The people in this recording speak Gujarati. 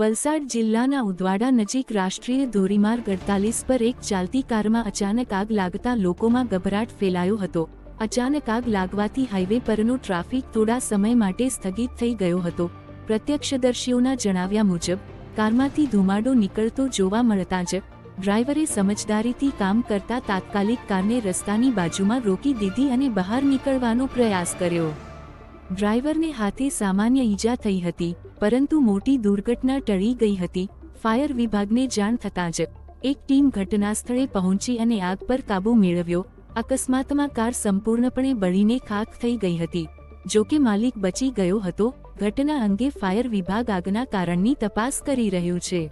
વલસાડ જિલ્લાના ઉદવાડા નજીક રાષ્ટ્રીય ધોરીમાર્ગ અડતાલીસ પર એક ચાલતી કારમાં અચાનક આગ લાગતા લોકોમાં ગભરાટ ફેલાયો હતો. અચાનક આગ લાગવાથી હાઈવે પરનો ટ્રાફિક થોડા સમય માટે સ્થગિત થઈ ગયો હતો. પ્રત્યક્ષદર્શીઓના જણાવ્યા મુજબ, કારમાંથી ધુમાડો નીકળતો જોવા મળતા જ, ડ્રાઈવરે સમજદારીથી કામ કરતા તાત્કાલિક કારને રસ્તાની બાજુમાં રોકી દીધી અને બહાર નીકળવાનો પ્રયાસ કર્યો. ડ્રાઈવરને હાથે સામાન્ય ઈજા થઈ હતી, પરંતુ મોટી દુર્ઘટના ટળી ગઈ હતી. ફાયર વિભાગને જાણ થતાં જ એક ટીમ ઘટનાસ્થળે પહોંચી અને આગ પર કાબૂ મેળવ્યો. અકસ્માતમાં કાર સંપૂર્ણપણે બળીને ખાખ થઈ ગઈ હતી. જો કે માલિક બચી ગયો હતો. ઘટના અંગે ફાયર વિભાગ આગના કારણની તપાસ કરી રહ્યું છે.